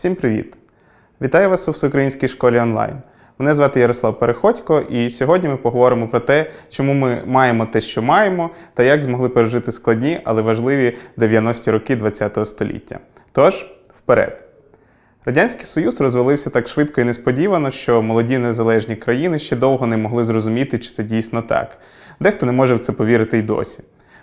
Всім привіт! Вітаю вас у Всеукраїнській школі онлайн. Мене звати Ярослав Переходько, і сьогодні ми поговоримо про те, чому ми маємо те, що маємо, та як змогли пережити складні, але важливі 90-ті роки ХХ століття. Тож, вперед! Радянський Союз розвалився так швидко і несподівано, що молоді незалежні країни ще довго не могли зрозуміти, чи це дійсно так. Дехто не може в це повірити й досі.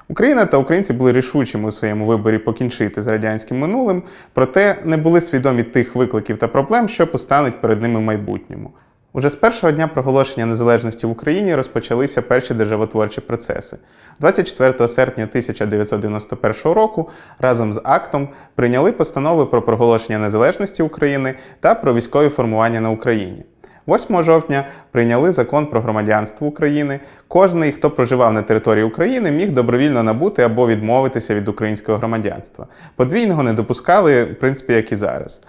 Україна та українці були рішучими у своєму виборі покінчити з радянським минулим, проте не були свідомі тих викликів та проблем, що постануть перед ними в майбутньому. Уже з першого дня проголошення незалежності в Україні розпочалися перші державотворчі процеси. 24 серпня 1991 року разом з актом прийняли постанови про проголошення незалежності України та про військові формування на Україні. 8 жовтня прийняли закон про громадянство України. Кожний, хто проживав на території України, міг добровільно набути або відмовитися від українського громадянства. Подвійного не допускали, в принципі, як і зараз.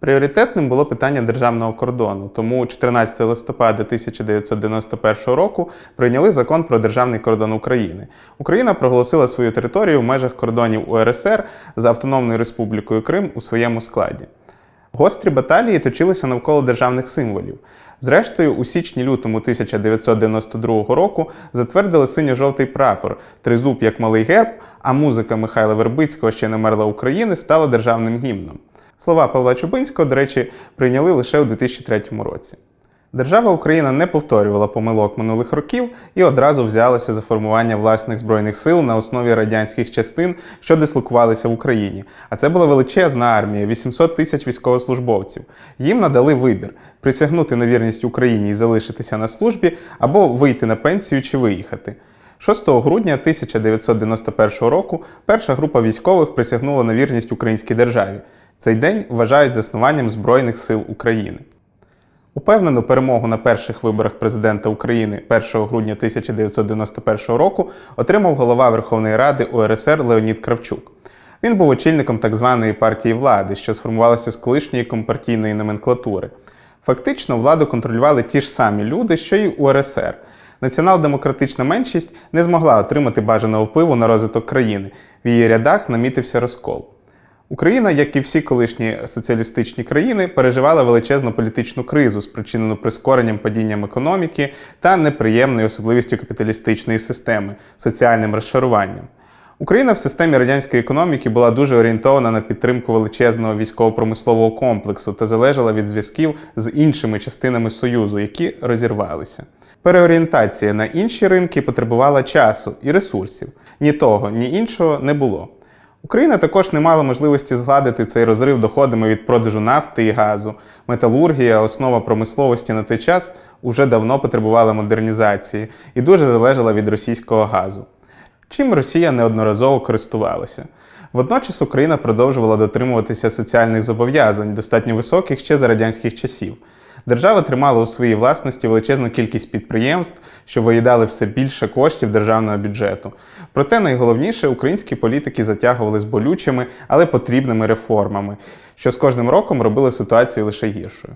Пріоритетним було питання державного кордону, тому 14 листопада 1991 року прийняли закон про державний кордон України. Україна проголосила свою територію в межах кордонів УРСР за Автономною Республікою Крим у своєму складі. Гострі баталії точилися навколо державних символів. Зрештою, у січні-лютому 1992 року затвердили синьо-жовтий прапор, тризуб як малий герб, а музика Михайла Вербицького ще не мерла України стала державним гімном. Слова Павла Чубинського, до речі, прийняли лише у 2003 році. Держава Україна не повторювала помилок минулих років і одразу взялася за формування власних збройних сил на основі радянських частин, що дислокувалися в Україні. А це була величезна армія 800 тисяч військовослужбовців. Їм надали вибір присягнути на вірність Україні і залишитися на службі, або вийти на пенсію чи виїхати. 6 грудня 1991 року перша група військових присягнула на вірність українській державі. Цей день вважають заснуванням Збройних сил України. Упевнену перемогу на перших виборах президента України 1 грудня 1991 року отримав голова Верховної Ради УРСР Леонід Кравчук. Він був очільником так званої партії влади, що сформувалася з колишньої компартійної номенклатури. Фактично, владу контролювали ті ж самі люди, що й УРСР. Націонал-демократична меншість не змогла отримати бажаного впливу на розвиток країни. В її рядах намітився розкол. Україна, як і всі колишні соціалістичні країни, переживала величезну політичну кризу, спричинену прискоренням падінням економіки та неприємною особливістю капіталістичної системи соціальним розшаруванням. Україна в системі радянської економіки була дуже орієнтована на підтримку величезного військово-промислового комплексу та залежала від зв'язків з іншими частинами Союзу, які розірвалися. Переорієнтація на інші ринки потребувала часу і ресурсів. Ні того, ні іншого не було. Україна також не мала можливості згладити цей розрив доходами від продажу нафти і газу. Металургія, основа промисловості на той час, уже давно потребувала модернізації і дуже залежала від російського газу. Чим Росія неодноразово користувалася. Водночас Україна продовжувала дотримуватися соціальних зобов'язань, достатньо високих ще за радянських часів. Держава тримала у своїй власності величезну кількість підприємств, що виїдали все більше коштів державного бюджету. Проте найголовніше українські політики затягували з болючими, але потрібними реформами, що з кожним роком робили ситуацію лише гіршою.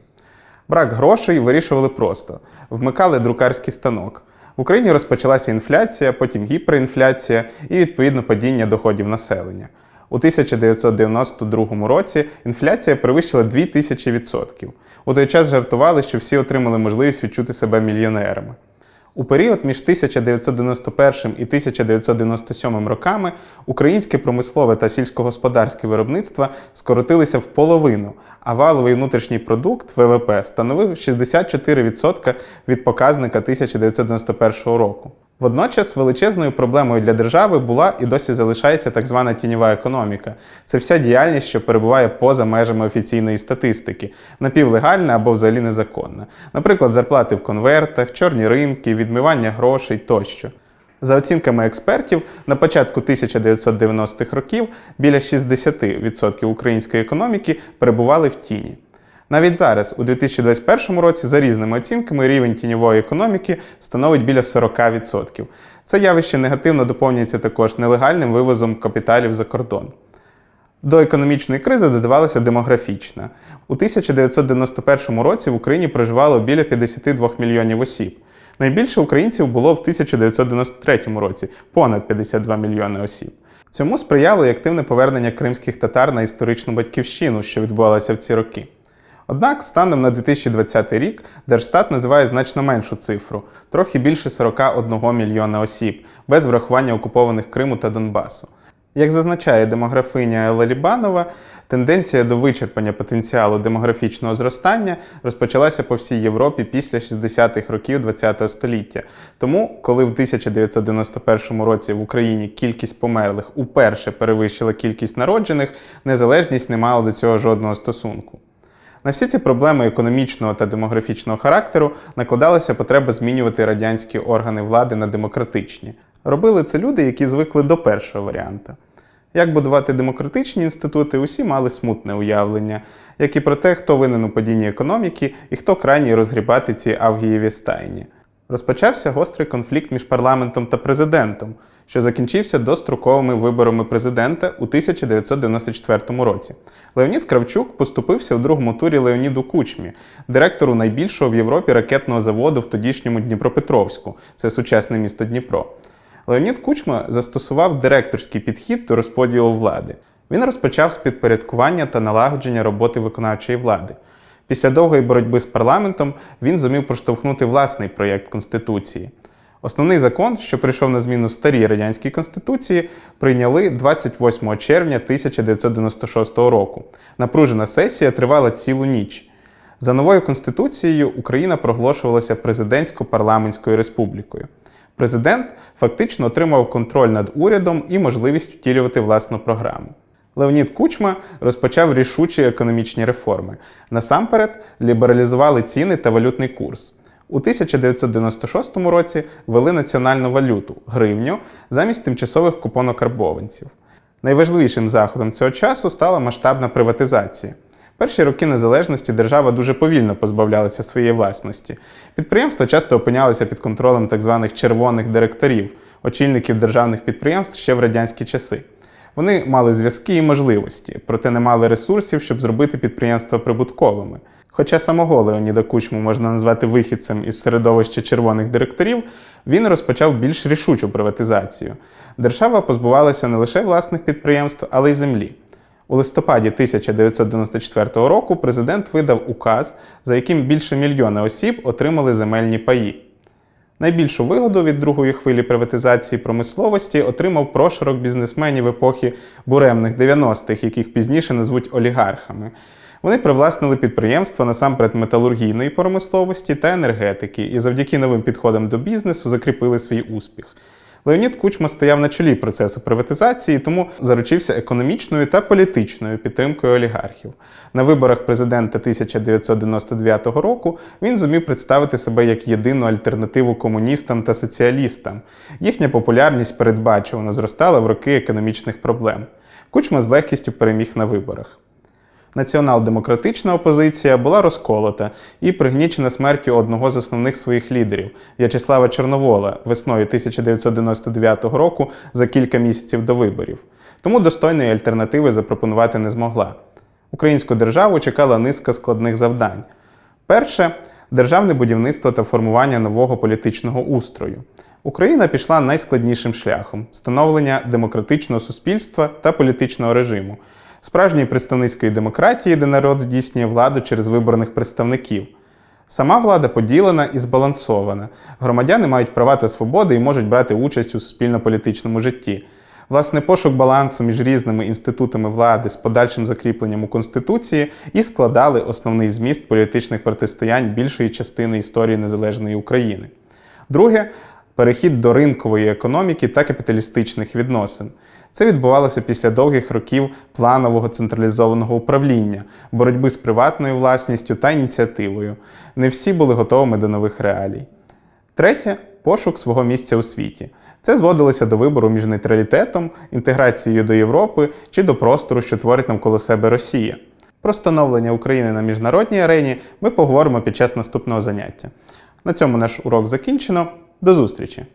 Брак грошей вирішували просто: вмикали друкарський станок. В Україні розпочалася інфляція, потім гіперінфляція і відповідно падіння доходів населення. У 1992 році інфляція перевищила 2000%. У той час жартували, що всі отримали можливість відчути себе мільйонерами. У період між 1991 і 1997 роками українське промислове та сільськогосподарське виробництва скоротилися в половину, а валовий внутрішній продукт ВВП становив 64% від показника 1991 року. Водночас величезною проблемою для держави була і досі залишається так звана тіньова економіка. Це вся діяльність, що перебуває поза межами офіційної статистики, напівлегальна або взагалі незаконна. Наприклад, зарплати в конвертах, чорні ринки, відмивання грошей тощо. За оцінками експертів, на початку 1990-х років біля 60% української економіки перебували в тіні. Навіть зараз, у 2021 році, за різними оцінками, рівень тіньової економіки становить біля 40%. Це явище негативно доповнюється також нелегальним вивозом капіталів за кордон. До економічної кризи додавалася демографічна. У 1991 році в Україні проживало біля 52 мільйонів осіб. Найбільше українців було в 1993 році понад 52 мільйони осіб. Цьому сприяло і активне повернення кримських татар на історичну батьківщину, що відбувалося в ці роки. Однак, станом на 2020 рік Держстат називає значно меншу цифру трохи більше 41 мільйона осіб, без врахування окупованих Криму та Донбасу. Як зазначає демографиня Елла Лібанова, тенденція до вичерпання потенціалу демографічного зростання розпочалася по всій Європі після 60-х років ХХ століття. Тому, коли в 1991 році в Україні кількість померлих уперше перевищила кількість народжених, незалежність не мала до цього жодного стосунку. На всі ці проблеми економічного та демографічного характеру накладалася потреба змінювати радянські органи влади на демократичні. Робили це люди, які звикли до першого варіанту. Як будувати демократичні інститути, усі мали смутне уявлення, як і про те, хто винен у падінні економіки і хто крайній розгрібати ці авгієві стайні. Розпочався гострий конфлікт між парламентом та президентом, що закінчився достроковими виборами президента у 1994 році. Леонід Кравчук поступився у другому турі Леоніду Кучмі, директору найбільшого в Європі ракетного заводу в тодішньому Дніпропетровську, це сучасне місто Дніпро. Леонід Кучма застосував директорський підхід до розподілу влади. Він розпочав з підпорядкування та налагодження роботи виконавчої влади. Після довгої боротьби з парламентом він зумів проштовхнути власний проєкт Конституції. Основний закон, що прийшов на зміну старій радянській конституції, прийняли 28 червня 1996 року. Напружена сесія тривала цілу ніч. За новою конституцією Україна проголошувалася президентсько-парламентською республікою. Президент фактично отримав контроль над урядом і можливість втілювати власну програму. Леонід Кучма розпочав рішучі економічні реформи. Насамперед лібералізували ціни та валютний курс. У 1996 році ввели національну валюту гривню замість тимчасових купонокарбованців. Найважливішим заходом цього часу стала масштабна приватизація. Перші роки незалежності держава дуже повільно позбавлялася своєї власності. Підприємства часто опинялися під контролем так званих червоних директорів, очільників державних підприємств ще в радянські часи. Вони мали зв'язки і можливості, проте не мали ресурсів, щоб зробити підприємства прибутковими. Хоча самого Леоніда Кучму можна назвати вихідцем із середовища червоних директорів, він розпочав більш рішучу приватизацію. Держава позбувалася не лише власних підприємств, але й землі. У листопаді 1994 року президент видав указ, за яким більше мільйона осіб отримали земельні паї. Найбільшу вигоду від другої хвилі приватизації промисловості отримав прошарок бізнесменів епохи буремних 90-х, яких пізніше назвуть олігархами. Вони привласнили підприємства насамперед металургійної промисловості та енергетики і завдяки новим підходам до бізнесу закріпили свій успіх. Леонід Кучма стояв на чолі процесу приватизації, тому заручився економічною та політичною підтримкою олігархів. На виборах президента 1999 року він зумів представити себе як єдину альтернативу комуністам та соціалістам. Їхня популярність передбачувано зростала в роки економічних проблем. Кучма з легкістю переміг на виборах. Націонал-демократична опозиція була розколота і пригнічена смертю одного з основних своїх лідерів В'ячеслава Чорновола весною 1999 року за кілька місяців до виборів. Тому достойної альтернативи запропонувати не змогла. Українську державу чекала низка складних завдань. Перше державне будівництво та формування нового політичного устрою. Україна пішла найскладнішим шляхом становлення демократичного суспільства та політичного режиму справжньої представницької демократії, де народ здійснює владу через виборних представників. Сама влада поділена і збалансована. Громадяни мають права та свободи і можуть брати участь у суспільно-політичному житті. Власне, пошук балансу між різними інститутами влади з подальшим закріпленням у Конституції і складали основний зміст політичних протистоянь більшої частини історії незалежної України. Друге перехід до ринкової економіки та капіталістичних відносин. Це відбувалося після довгих років планового централізованого управління, боротьби з приватною власністю та ініціативою. Не всі були готовими до нових реалій. Третє пошук свого місця у світі. Це зводилося до вибору між нейтралітетом, інтеграцією до Європи чи до простору, що творить навколо себе Росія. Про становлення України на міжнародній арені ми поговоримо під час наступного заняття. На цьому наш урок закінчено. До зустрічі!